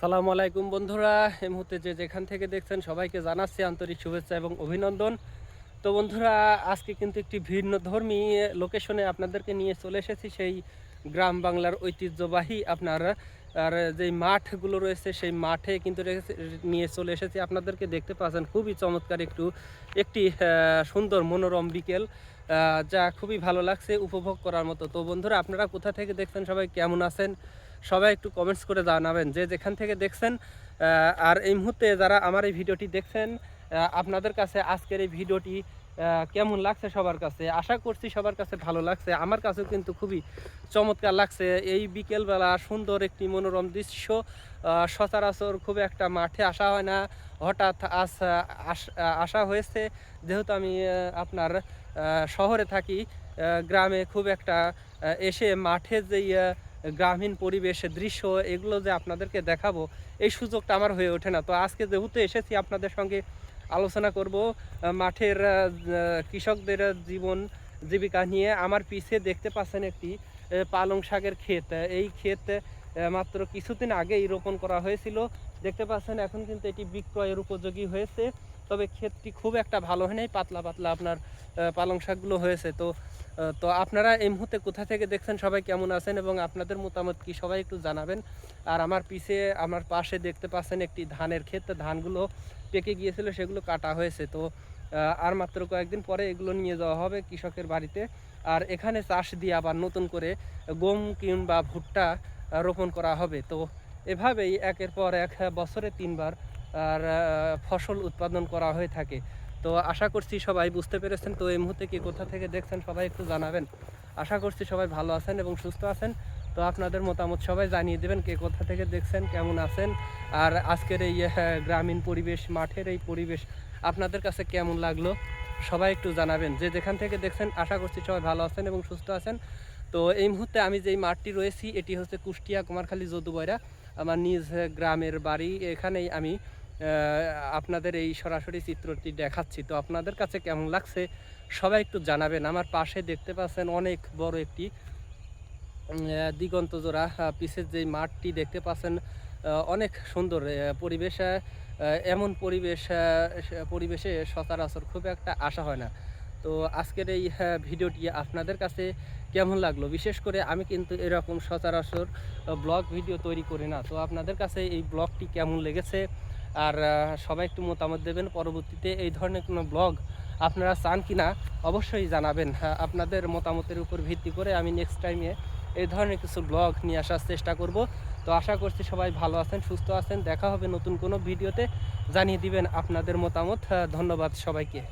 সালামু আলাইকুম বন্ধুরা। এই মুহূর্তে যে যেখান থেকে দেখছেন সবাইকে জানাচ্ছি আন্তরিক শুভেচ্ছা এবং অভিনন্দন। তো বন্ধুরা, আজকে কিন্তু একটি ভিন্ন ধর্মী লোকেশনে আপনাদেরকে নিয়ে চলে এসেছি। সেই গ্রাম বাংলার ঐতিহ্যবাহী আপনার, আর যেই মাঠগুলো রয়েছে, সেই মাঠে কিন্তু নিয়ে চলে এসেছি। আপনাদেরকে দেখতে পাচ্ছেন, খুবই চমৎকার একটু, একটি সুন্দর মনোরম বিকেল যা খুবই ভালো লাগছে, উপভোগ করার মতো। তো বন্ধুরা, আপনারা কোথা থেকে দেখছেন, সবাই কেমন আছেন? সবাই একটু কমেন্টস করে জানাবেন যে যেখান থেকে দেখছেন আর এই মুহূর্তে যারা আমার এই ভিডিওটি দেখছেন আপনাদের কাছে আজকের এই ভিডিওটি কেমন লাগছে সবার কাছে? আশা করছি সবার কাছে ভালো লাগছে। আমার কাছেও কিন্তু খুবই চমৎকার লাগছে। এই বিকেলবেলা সুন্দর একটি মনোরম দৃশ্য সচরাচর খুব একটা মাঠে আসা হয় না। হঠাৎ আসা, আস- হয়েছে। যেহেতু আমি আপনার শহরে থাকি গ্রামে খুব একটা এসে মাঠে যেই গ্রামীণ পরিবেশের দৃশ্য, এগুলো যে আপনাদেরকে দেখাবো, এই সুযোগটা আমার হয়ে ওঠে না। তো আজকে যেহেতু এসেছি, আপনাদের সঙ্গে আলোচনা করব মাঠের কৃষকদের জীবন জীবিকা নিয়ে। আমার পিছে দেখতে পাচ্ছেন একটি পালং শাকের ক্ষেত। এই ক্ষেত মাত্র কিছুদিন আগেই রোপণ করা হয়েছিল। দেখতে পাচ্ছেন, এখন কিন্তু এটি বিক্রয়ের উপযোগী হয়েছে। তবে ক্ষেতটি খুব একটা ভালো হয় নাই, পাতলা পাতলা আপনার পালং শাকগুলো হয়েছে। তো তো আপনারা এই মুহূর্তে কোথা থেকে দেখছেন, সবাই কেমন আছেন এবং আপনাদের মতামত কি সবাই একটু জানাবেন। আর আমার পিছে, আমার পাশে দেখতে পাচ্ছেন একটি ধানের ক্ষেত ধানগুলো পেকে গিয়েছিল, সেগুলো কাটা হয়েছে। তো আর মাত্র কয়েকদিন পরে এগুলো নিয়ে যাওয়া হবে কৃষকের বাড়িতে। আর এখানে চাষ দিয়ে আবার নতুন করে গম কিংবা ভুট্টা রোপণ করা হবে। তো, এভাবেই একের পর এক বছরে তিনবার আর ফসল উৎপাদন করা হয়ে থাকে। তো আশা করছি সবাই বুঝতে পেরেছেন। তো এই মুহূর্তে কি কোথা থেকে দেখছেন সবাই একটু জানাবেন। আশা করছি সবাই ভালো আছেন এবং সুস্থ আছেন। তো আপনাদের মতামত সবাই জানিয়ে দেবেন কে কোথা থেকে দেখছেন, কেমন আছেন। আর আজকের এই গ্রামীণ পরিবেশ, মাঠের এই পরিবেশ আপনাদের কাছে কেমন লাগল সবাই একটু জানাবেন। যে যেখান থেকে দেখছেন, আশা করছি সবাই ভালো আছেন এবং সুস্থ আছেন। তো এই মুহূর্তে আমি যেই মাঠটি রয়েছি, এটি হচ্ছে কুষ্টিয়া কুমারখালী যদুবয়রা আমার নিজ গ্রামের বাড়ি। এখানেই আমি আপনাদের এই সরাসরি চিত্রটি দেখাচ্ছি। তো আপনাদের কাছে কেমন লাগছে সবাই একটু জানাবেন। আমার পাশে দেখতে পাচ্ছেন অনেক বড় একটি দিগন্ত জোড়া পিছের যে মাঠটি দেখতে পাচ্ছেন অনেক সুন্দর পরিবেশ এমন পরিবেশ পরিবেশে সচরাচর খুব একটা আসা হয় না। তো আজকের এই আহ, ভিডিওটি আপনাদের কাছে কেমন লাগল? বিশেষ করে আমি কিন্তু এরকম সচরাচর ব্লগ ভিডিও তৈরি করি না। তো আপনাদের কাছে এই ব্লগটি কেমন লেগেছে? আর সবাই একটু মতামত দেবেন। পরবর্তীতে এই ধরনের কোনো ব্লগ আপনারা চান কি না অবশ্যই জানাবেন। হ্যাঁ, আপনাদের মতামতের উপর ভিত্তি করে আমি নেক্সট টাইমে এই ধরনের কিছু ব্লগ নিয়ে আসার চেষ্টা করব। তো আশা করছি সবাই ভালো আছেন সুস্থ আছেন। দেখা হবে নতুন কোনো ভিডিওতে। জানিয়ে দিবেন আপনাদের মতামত। আহ, ধন্যবাদ সবাইকে।